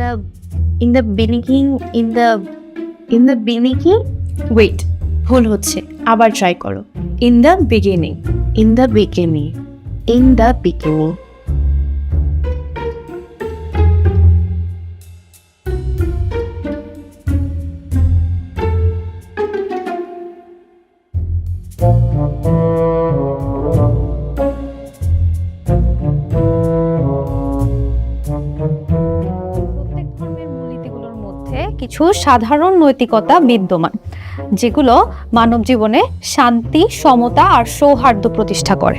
the in the beginning in the in the beginning wait ভুল হচ্ছে আবার try করো in the beginning in the beginning in the beginning কিছু সাধারণ নৈতিকতা বিদ্যমান যেগুলো মানব জীবনে শান্তি সমতা আর সৌহার্দ্য প্রতিষ্ঠা করে।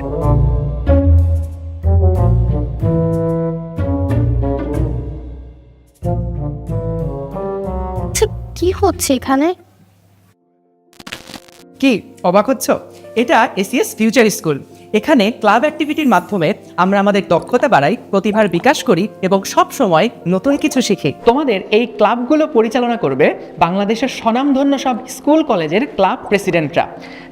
আচ্ছা, কি হচ্ছে এখানে? কি অবাক হচ্ছ? এটা এসিএস ফিউচার স্কুল এখানে ক্লাব অ্যাক্টিভিটির মাধ্যমে আমরা আমাদের দক্ষতা বাড়াই, প্রতিভার বিকাশ করি এবং সব সময় নতুন কিছু শিখি। তোমাদের এই ক্লাবগুলো পরিচালনা করবে বাংলাদেশের স্বনামধন্য সব স্কুল কলেজের ক্লাব প্রেসিডেন্টরা,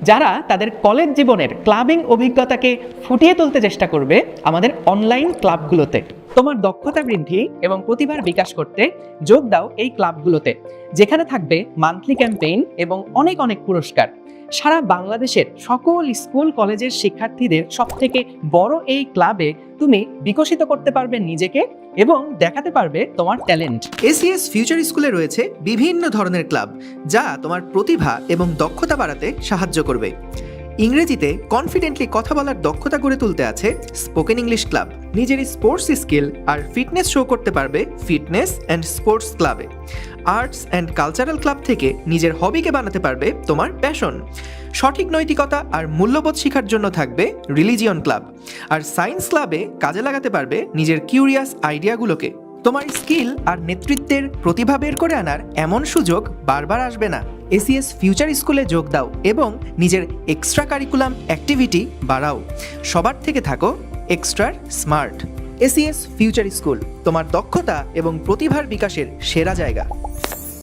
যারা তাদের কলেজ জীবনের ক্লাবিং অভিজ্ঞতাকে ফুটিয়ে তুলতে চেষ্টা করবে আমাদের অনলাইন ক্লাবগুলোতে। তোমার দক্ষতা বৃদ্ধি এবং প্রতিভার বিকাশ করতে যোগ দাও এই ক্লাবগুলোতে, যেখানে থাকবে মান্থলি ক্যাম্পেইন এবং অনেক অনেক পুরস্কার। সারা বাংলাদেশের সকল স্কুল, কলেজের শিক্ষার্থীদের সব থেকে বড় এই ক্লাবে তুমি বিকশিত করতে পারবে নিজেকে এবং দেখাতে পারবে তোমার ট্যালেন্ট। এসিএস ফিউচার স্কুলে রয়েছে বিভিন্ন ধরনের ক্লাব, যা তোমার প্রতিভা এবং দক্ষতা বাড়াতে সাহায্য করবে। ইংরেজিতে কনফিডেন্টলি কথা বলার দক্ষতা গড়ে তুলতে আছে স্পোকেন ইংলিশ ক্লাব নিজের স্পোর্টস স্কিল আর ফিটনেস শো করতে পারবে ফিটনেস অ্যান্ড স্পোর্টস ক্লাবে আর্টস অ্যান্ড কালচারাল ক্লাব থেকে নিজের হবিকে বানাতে পারবে তোমার প্যাশন সঠিক নৈতিকতা আর মূল্যবোধ শেখার জন্য থাকবে রিলিজিয়ন ক্লাব আর সায়েন্স ক্লাবে কাজে লাগাতে পারবে নিজের কিউরিয়াস আইডিয়াগুলোকে তোমার স্কিল আর নেতৃত্বের প্রতিভা বের করে আনার এমন সুযোগ বারবার আসবে না। এসিএস ফিউচার স্কুলে যোগ দাও এবং নিজের এক্সট্রা কারিকুলাম অ্যাক্টিভিটি বাড়াও। সবার থেকে থাকো এক্সট্রার স্মার্ট এসিএস ফিউচার স্কুল তোমার দক্ষতা এবং প্রতিভার বিকাশের সেরা জায়গা।